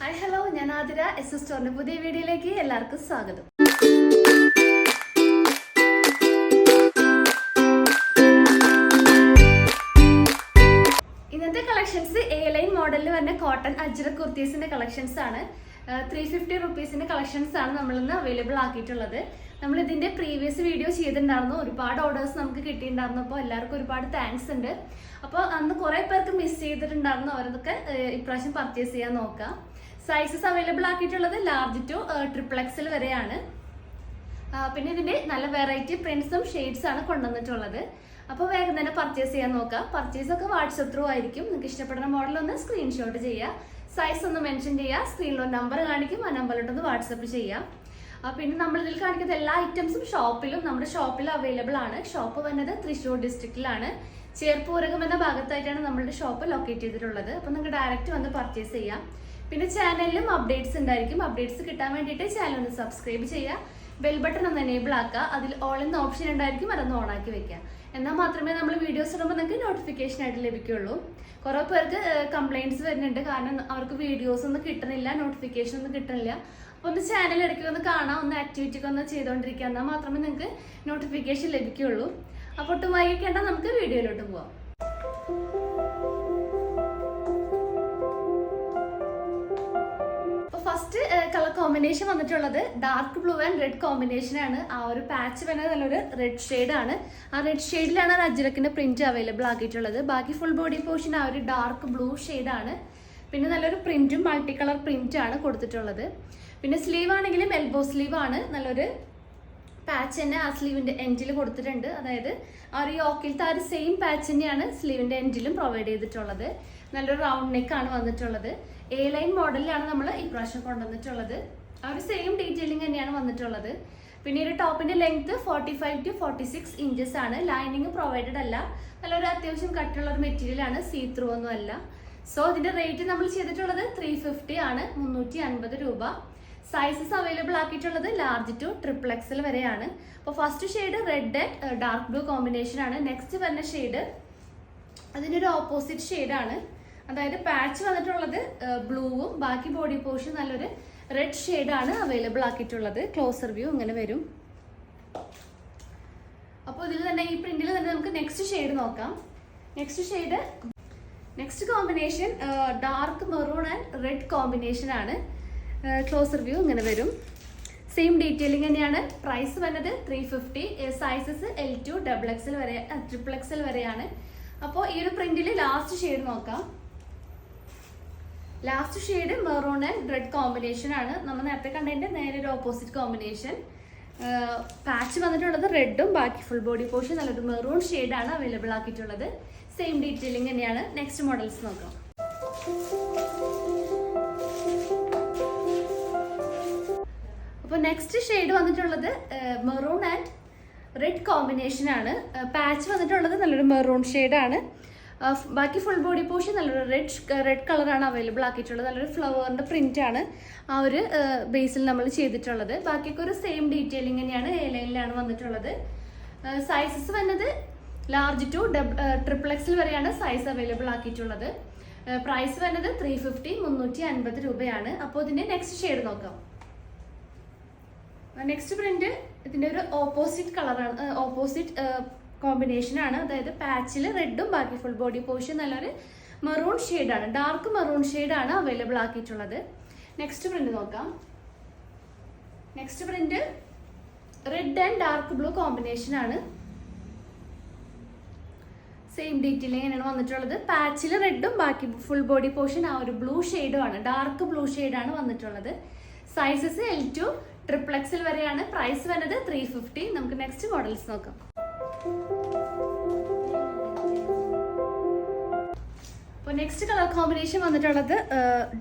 Hi hello ഞാൻ Athira. S S സ്റ്റോറിന്റെ പുതിയ വീഡിയോയിലേക്ക് എല്ലാവർക്കും സ്വാഗതം. ഇന്നത്തെ കളക്ഷൻസ് എ ലൈൻ മോഡലിൽ വരുന്ന കോട്ടൺ അജ്ര കുർത്തീസിന്റെ കളക്ഷൻസ് ആണ്. ത്രീ ഫിഫ്റ്റി റുപ്പീസിന്റെ കളക്ഷൻസ് ആണ് നമ്മൾ ഇന്ന് അവൈലബിൾ ആക്കിയിട്ടുള്ളത്. നമ്മൾ ഇതിന്റെ പ്രീവിയസ് വീഡിയോ ചെയ്തിട്ടുണ്ടായിരുന്നു. ഒരുപാട് ഓർഡേഴ്സ് നമുക്ക് കിട്ടിയിട്ടുണ്ടായിരുന്നു. അപ്പോൾ എല്ലാവർക്കും ഒരുപാട് താങ്ക്സ് ഉണ്ട്. അപ്പോൾ അന്ന് കുറേ പേർക്ക് മിസ് ചെയ്തിട്ടുണ്ടായിരുന്നു. അവരതൊക്കെ ഇപ്രാവശ്യം പർച്ചേസ് ചെയ്യാൻ നോക്കാം. സൈസസ് അവൈലബിൾ ആക്കിയിട്ടുള്ളത് ലാർജ് ടു ട്രിപ്പിൾ എക്സൽ വരെയാണ്. പിന്നെ ഇതിന്റെ നല്ല വെറൈറ്റി പ്രിന്റ്സും ഷെയ്ഡ്സ് ആണ് കൊണ്ടുവന്നിട്ടുള്ളത്. അപ്പോൾ വേഗം തന്നെ പർച്ചേസ് ചെയ്യാൻ നോക്കാം. പർച്ചേസ് ഒക്കെ വാട്സപ്പ് ത്രൂ ആയിരിക്കും. നിങ്ങൾക്ക് ഇഷ്ടപ്പെടുന്ന മോഡൽ ഒന്ന് സ്ക്രീൻഷോട്ട് ചെയ്യുക. സൈസ് ഒന്ന് മെൻഷൻ ചെയ്യുക. സ്ക്രീനിൽ ഒരു നമ്പർ കാണിക്കും. ആ നമ്പറിലോട്ടൊന്ന് വാട്സപ്പ് ചെയ്യാം പിന്നെ നമ്മൾ ഇതിൽ കാണിക്കുന്ന എല്ലാ ഐറ്റംസും ഷോപ്പിലും നമ്മുടെ ഷോപ്പിൽ അവൈലബിൾ ആണ്. ഷോപ്പ് വന്നത് തൃശ്ശൂർ ഡിസ്ട്രിക്റ്റിലാണ് ചേർപ്പൂരകം എന്ന ഭാഗത്തായിട്ടാണ് നമ്മളുടെ ഷോപ്പ് ലൊക്കേറ്റ് ചെയ്തിട്ടുള്ളത്. അപ്പോൾ നിങ്ങൾക്ക് ഡയറക്റ്റ് വന്ന് പർച്ചേസ് ചെയ്യാം. പിന്നെ ചാനലിലും അപ്ഡേറ്റ്സ് ഉണ്ടായിരിക്കും. അപ്ഡേറ്റ്സ് കിട്ടാൻ വേണ്ടിയിട്ട് ചാനൽ ഒന്ന് സബ്സ്ക്രൈബ് ചെയ്യുക. ബെൽ ബട്ടൺ ഒന്ന് എനേബിൾ ആക്കുക. അതിൽ ഓൾ എന്ന ഓപ്ഷൻ ഉണ്ടായിരിക്കും. അതൊന്ന് ഓൺ ആക്കി വെക്കുക. എന്നാൽ മാത്രമേ നമ്മൾ വീഡിയോസ് ഇടുമ്പോൾ നിങ്ങൾക്ക് നോട്ടിഫിക്കേഷൻ ആയിട്ട് ലഭിക്കുകയുള്ളൂ. കുറേ പേർക്ക് കംപ്ലയിന്റ്സ് വരുന്നുണ്ട്. കാരണം അവർക്ക് വീഡിയോസ് ഒന്നും കിട്ടുന്നില്ല. നോട്ടിഫിക്കേഷൻ ഒന്നും കിട്ടുന്നില്ല. അപ്പോൾ ഒന്ന് ചാനൽ ഇടയ്ക്ക് ഒന്ന് കാണാം. ഒന്ന് ആക്ടിവിറ്റി ഒക്കെ ഒന്ന് ചെയ്തുകൊണ്ടിരിക്കുക. എന്നാൽ മാത്രമേ നിങ്ങൾക്ക് നോട്ടിഫിക്കേഷൻ ലഭിക്കുകയുള്ളൂ. അപ്പോൾ ഒട്ടും വൈകിക്കേണ്ട. നമുക്ക് വീഡിയോയിലോട്ട് പോവാം. ഫസ്റ്റ് കളർ കോമ്പിനേഷൻ വന്നിട്ടുള്ളത് dark blue and red combination ആണ്. ആ ഒരു പാച്ച് വരുന്നത് നല്ലൊരു റെഡ് ഷെയ്ഡ് ആണ്. ആ റെഡ് ഷെയ്ഡിലാണ് ആ പ്രിന്റ് അവൈലബിൾ ആക്കിയിട്ടുള്ളത്. ബാക്കി ഫുൾ ബോഡി പോർഷൻ ആ ഒരു ഡാർക്ക് ബ്ലൂ ഷെയ്ഡ് ആണ്. പിന്നെ നല്ലൊരു പ്രിന്റും മൾട്ടി കളർ പ്രിന്റ് ആണ് കൊടുത്തിട്ടുള്ളത്. പിന്നെ സ്ലീവ് ആണെങ്കിലും എൽബോ സ്ലീവ് ആണ്. നല്ലൊരു പാച്ച് തന്നെ ആ സ്ലീവിന്റെ എൻഡിൽ കൊടുത്തിട്ടുണ്ട്. അതായത് ആ ഒരു യോക്കിലത്തെ ആ ഒരു സെയിം പാച്ച് തന്നെയാണ് സ്ലീവിന്റെ എൻഡിലും പ്രൊവൈഡ് ചെയ്തിട്ടുള്ളത്. നല്ലൊരു റൗണ്ട് നെക്ക് ആണ് വന്നിട്ടുള്ളത്. എ ലൈൻ മോഡലിലാണ് നമ്മൾ ഇപ്രാവശ്യം കൊണ്ടുവന്നിട്ടുള്ളത്. ആ ഒരു സെയിം ഡീറ്റെയിലിംഗ് തന്നെയാണ് വന്നിട്ടുള്ളത്. പിന്നെ ഒരു ടോപ്പിന്റെ length forty five to forty six inches ആണ്. ലൈനിങ് പ്രൊവൈഡഡ് അല്ല. നല്ലൊരു അത്യാവശ്യം കട്ടുള്ള ഒരു മെറ്റീരിയൽ ആണ്. സീ ത്രൂ ഒന്നും അല്ല. സോ ഇതിന്റെ റേറ്റ് നമ്മൾ ചെയ്തിട്ടുള്ളത് ത്രീ ഫിഫ്റ്റി ആണ്. മുന്നൂറ്റി അൻപത് രൂപ. സൈസസ് അവൈലബിൾ ആക്കിയിട്ടുള്ളത് ലാർജ് ടു ട്രിപ്പിൾ എക്സൽ വരെയാണ് അപ്പോൾ first shade red and dark blue combination ആണ്. നെക്സ്റ്റ് വരുന്ന ഷെയ്ഡ് അതിന്റെ ഒരു ഓപ്പോസിറ്റ് ഷെയ്ഡാണ് അതായത് പാച്ച് വന്നിട്ടുള്ളത് ബ്ലൂവും ബാക്കി ബോഡി പോർഷൻ നല്ലൊരു റെഡ് ഷെയ്ഡാണ് അവൈലബിൾ ആക്കിയിട്ടുള്ളത്. ക്ലോസർ വ്യൂ ഇങ്ങനെ വരും. അപ്പോൾ ഇതിൽ തന്നെ ഈ പ്രിന്റിൽ തന്നെ നമുക്ക് നെക്സ്റ്റ് ഷെയ്ഡ് നോക്കാം. Next shade next combination dark maroon and red combination ആണ്. ക്ലോസർ വ്യൂ ഇങ്ങനെ വരും. സെയിം ഡീറ്റെയിലിംഗ് തന്നെയാണ്. പ്രൈസ് വന്നത് three fifty sizes L to double XL വരെ ട്രിപ്പിൾ എക്സൽ വരെയാണ്. അപ്പോൾ ഈ ഒരു പ്രിന്റിൽ ലാസ്റ്റ് ഷെയ്ഡ് നോക്കാം. Last shade maroon and red combination ആണ്. നമ്മൾ നേരത്തെ കണ്ടതിന്റെ നേരെ ഒരു ഓപ്പോസിറ്റ് കോമ്പിനേഷൻ പാച്ച് വന്നിട്ടുള്ളത് റെഡും ബാക്കി ഫുൾ ബോഡി പോർഷൻ നല്ലൊരു മെറൂൺ ആണ് അവൈലബിൾ ആക്കിയിട്ടുള്ളത്. സെയിം ഡീറ്റെയിലിംഗ് തന്നെയാണ്. നെക്സ്റ്റ് മോഡൽസ് നോക്കാം. അപ്പോൾ നെക്സ്റ്റ് ഷെയ്ഡ് വന്നിട്ടുള്ളത് മെറൂൺ ആൻഡ് റെഡ് കോമ്പിനേഷൻ ആണ്. പാച്ച് വന്നിട്ടുള്ളത് നല്ലൊരു മെറൂൺ ആണ്. ബാക്കി ഫുൾ ബോഡി പോഷൻ നല്ലൊരു റെഡ് റെഡ് കളറാണ് അവൈലബിൾ ആക്കിയിട്ടുള്ളത്. നല്ലൊരു ഫ്ലവറിന്റെ പ്രിന്റ് ആണ് ആ ഒരു ബേസിൽ നമ്മൾ ചെയ്തിട്ടുള്ളത്. ബാക്കിയൊക്കെ ഒരു സെയിം ഡീറ്റെയിലിംഗ് തന്നെയാണ് എ ലൈനിലാണ് വന്നിട്ടുള്ളത് സൈസസ് വന്നത് ലാർജ് ടു ഡബ് ട്രിപ്പിൾ എക്സിൽ വരെയാണ് സൈസ് അവൈലബിൾ ആക്കിയിട്ടുള്ളത്. പ്രൈസ് വരുന്നത് ത്രീ ഫിഫ്റ്റി മുന്നൂറ്റി അൻപത് രൂപയാണ്. അപ്പോൾ ഇതിന്റെ നെക്സ്റ്റ് ഷെയ്ഡ് നോക്കാം. നെക്സ്റ്റ് പ്രിന്റ് ഇതിന്റെ ഒരു ഓപ്പോസിറ്റ് കളറാണ് ഓപ്പോസിറ്റ് കോമ്പിനേഷൻ ആണ്. അതായത് പാച്ചിൽ റെഡും ബാക്കി ഫുൾ ബോഡി പോർഷൻ നല്ലൊരു മെറൂൺ ആണ്. ഡാർക്ക് മെറൂൺ ആണ് അവൈലബിൾ ആക്കിയിട്ടുള്ളത്. നെക്സ്റ്റ് പ്രിന്റ് നോക്കാം. Next print red and dark blue combination ആണ്. സെയിം ഡീറ്റെയിൽ ഇങ്ങനെയാണ് വന്നിട്ടുള്ളത്. പാച്ചിൽ റെഡും ബാക്കി ഫുൾ ബോഡി പോർഷൻ ആ ഒരു ബ്ലൂ ഷെയ്ഡും ആണ്. ഡാർക്ക് ബ്ലൂ ആണ് വന്നിട്ടുള്ളത്. സൈസസ് എൽ ടു ട്രിപ്ലക്സിൽ വരെയാണ്. പ്രൈസ് വരുന്നത് ത്രീ ഫിഫ്റ്റി നമുക്ക് നെക്സ്റ്റ് മോഡൽസ് നോക്കാം. നെക്സ്റ്റ് കളർ കോമ്പിനേഷൻ വന്നിട്ടുള്ളത്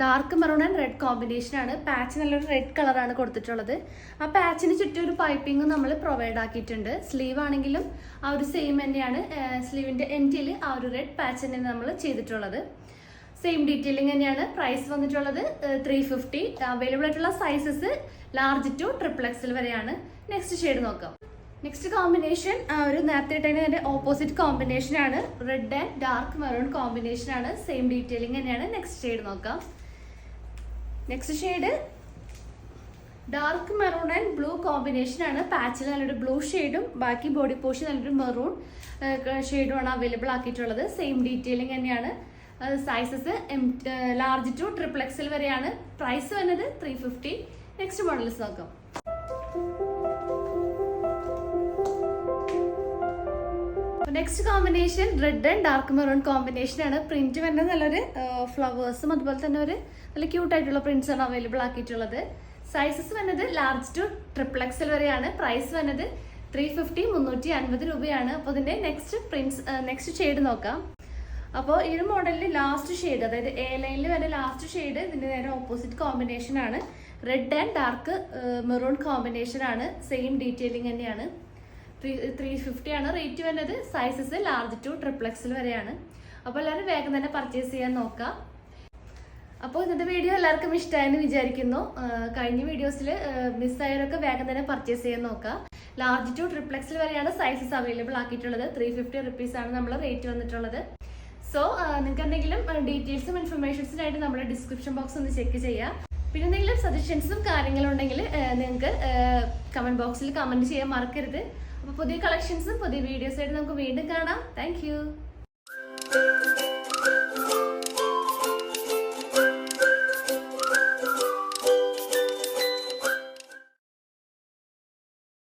dark maroon and red combination ആണ്. പാച്ച് നല്ലൊരു റെഡ് കളറാണ് കൊടുത്തിട്ടുള്ളത്. ആ പാച്ചിന് ചുറ്റും ഒരു പൈപ്പിംഗ് നമ്മൾ പ്രൊവൈഡ് ആക്കിയിട്ടുണ്ട്. സ്ലീവ് ആണെങ്കിലും ആ ഒരു സെയിം തന്നെയാണ്. സ്ലീവിന്റെ എൻഡിൽ ആ ഒരു റെഡ് പാച്ച് തന്നെ നമ്മൾ ചെയ്തിട്ടുള്ളത്. സെയിം ഡീറ്റെയിലിംഗ് തന്നെയാണ് പ്രൈസ് വന്നിട്ടുള്ളത് ത്രീ ഫിഫ്റ്റി അവൈലബിൾ ആയിട്ടുള്ള sizes large to triple XL വരെയാണ്. നെക്സ്റ്റ് ഷെയ്ഡ് നോക്കാം. നെക്സ്റ്റ് കോമ്പിനേഷൻ ഒരു നേരത്തെ ഇട്ടതിന് അതിന്റെ ഓപ്പോസിറ്റ് കോമ്പിനേഷൻ ആണ്. Red and dark maroon combination ആണ്. സെയിം ഡീറ്റെയിലിംഗ് തന്നെയാണ്. നെക്സ്റ്റ് ഷെയ്ഡ് നോക്കാം. Next shade dark maroon and blue combination ആണ്. പാച്ചിൽ നല്ലൊരു ബ്ലൂ ഷെയ്ഡും ബാക്കി ബോഡി പോർഷൻ നല്ലൊരു മെറൂൺ ഷെയ്ഡുമാണ് അവൈലബിൾ ആക്കിയിട്ടുള്ളത്. സെയിം ഡീറ്റെയിലിംഗ് തന്നെയാണ്. Sizes M large to triple വരെയാണ്. പ്രൈസ് വന്നത് ത്രീ ഫിഫ്റ്റി നെക്സ്റ്റ് മോഡൽസ് നോക്കാം. Next combination red and dark maroon combination ആണ്. പ്രിന്റ് വരുന്ന നല്ലൊരു ഫ്ലവേഴ്സും അതുപോലെ തന്നെ ഒരു നല്ല ക്യൂട്ട് ആയിട്ടുള്ള പ്രിന്റ്സ് ആണ് അവൈലബിൾ ആക്കിയിട്ടുള്ളത്. സൈസസ് വന്നത് ലാർജ് ടു ട്രിപ്പിൾ എക്സൽ വരെയാണ്. പ്രൈസ് വന്നത് ത്രീ ഫിഫ്റ്റി മുന്നൂറ്റി അൻപത് രൂപയാണ്. അപ്പോൾ ഇതിന്റെ നെക്സ്റ്റ് പ്രിന്റ്സ് നെക്സ്റ്റ് ഷെയ്ഡ് നോക്കാം. അപ്പോൾ ഈ മോഡലിൽ ലാസ്റ്റ് ഷെയ്ഡ് അതായത് എ ലൈനിൽ വരുന്ന ലാസ്റ്റ് ഷെയ്ഡ് ഇതിന്റെ നേരെ ഓപ്പോസിറ്റ് കോമ്പിനേഷൻ ആണ്. Red and dark maroon combination ആണ്. സെയിം ഡീറ്റെയിലിംഗ് തന്നെയാണ്. ത്രീ ത്രീ ഫിഫ്റ്റി ആണ് റേറ്റ് വരുന്നത്. സൈസസ് ലാർജ് ടു ട്രിപ്ലക്സിൽ വരെയാണ്. അപ്പോൾ എല്ലാവരും വേഗം തന്നെ പർച്ചേസ് ചെയ്യാൻ നോക്കാം. അപ്പോൾ ഇന്നത്തെ വീഡിയോ എല്ലാവർക്കും ഇഷ്ടമായെന്ന് വിചാരിക്കുന്നു. കഴിഞ്ഞ വീഡിയോസിൽ മിസ്സായവരൊക്കെ വേഗം തന്നെ പർച്ചേസ് ചെയ്യാൻ നോക്കുക ലാർജ് ടു ട്രിപ്ലക്സിൽ വരെയാണ് സൈസസ് അവൈലബിൾ ആക്കിയിട്ടുള്ളത്. ത്രീ ഫിഫ്റ്റി റുപ്പീസ് ആണ് നമ്മൾ റേറ്റ് വന്നിട്ടുള്ളത്. സോ നിങ്ങൾക്ക് എന്തെങ്കിലും ഡീറ്റെയിൽസും ഇൻഫർമേഷൻസിനായിട്ട് നമ്മുടെ ഡിസ്ക്രിപ്ഷൻ ബോക്സ് ഒന്ന് ചെക്ക് ചെയ്യാം. പിന്നെ എന്തെങ്കിലും സജഷൻസും കാര്യങ്ങളും ഉണ്ടെങ്കിൽ നിങ്ങൾക്ക് കമന്റ് ബോക്സിൽ കമന്റ് ചെയ്യാൻ മറക്കരുത്. അപ്പോൾ പുതിയ കളക്ഷൻസും പുതിയ വീഡിയോസായിട്ട് നമുക്ക് വീണ്ടും കാണാം. താങ്ക്